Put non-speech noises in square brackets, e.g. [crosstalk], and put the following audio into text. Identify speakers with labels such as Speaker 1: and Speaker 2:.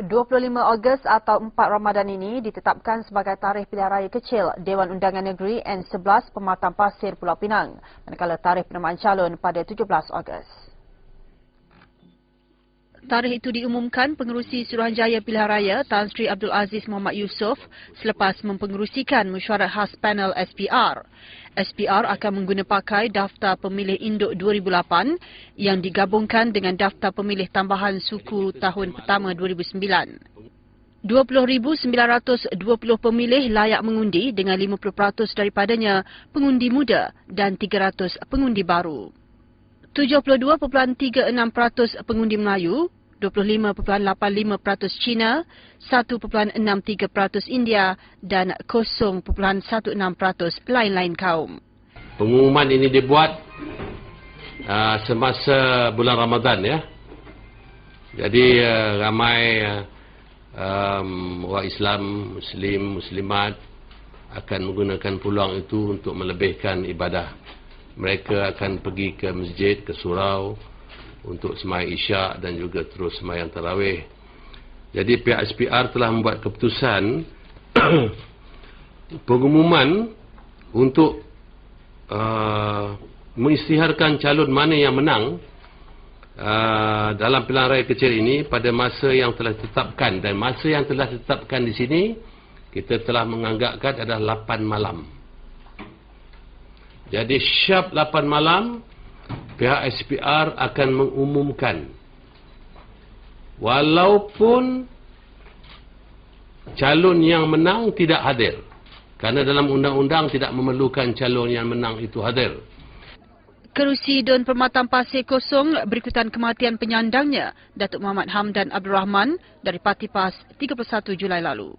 Speaker 1: 25 Ogos atau 4 Ramadan ini ditetapkan sebagai tarikh pilihan raya kecil Dewan Undangan Negeri N11 Pematang Pasir Pulau Pinang manakala tarikh penamaan calon pada 17 Ogos. Tarikh itu diumumkan pengerusi Suruhanjaya Pilihan Raya Tan Sri Abdul Aziz Muhammad Yusof selepas mempengerusikan mesyuarat khas panel SPR. SPR akan mengguna pakai daftar pemilih induk 2008 yang digabungkan dengan daftar pemilih tambahan suku tahun pertama 2009. 20,920 pemilih layak mengundi dengan 50% daripadanya pengundi muda dan 300 pengundi baru. 72.36% pengundi Melayu, 25.85% China, 1.63% India dan 0.16% lain-lain kaum.
Speaker 2: Pengumuman ini dibuat uh, semasa bulan Ramadan ya. Jadi uh, ramai uh, um, orang Islam, Muslim, Muslimat akan menggunakan peluang itu untuk melebihkan ibadah. Mereka akan pergi ke masjid, ke surau, untuk semayang isyak dan juga terus semayang tarawih. Jadi pihak SPR telah membuat keputusan [clears throat] pengumuman untuk uh, mengisytiharkan calon mana yang menang uh, dalam pilihan raya kecil ini pada masa yang telah ditetapkan dan masa yang telah ditetapkan di sini kita telah menganggapkan adalah 8 malam. Jadi syak 8 malam pihak SPR akan mengumumkan walaupun calon yang menang tidak hadir kerana dalam undang-undang tidak memerlukan calon yang menang itu hadir.
Speaker 1: Kerusi Don Permatang Pasir kosong berikutan kematian penyandangnya Datuk Muhammad Hamdan Abdul Rahman dari Parti PAS 31 Julai lalu.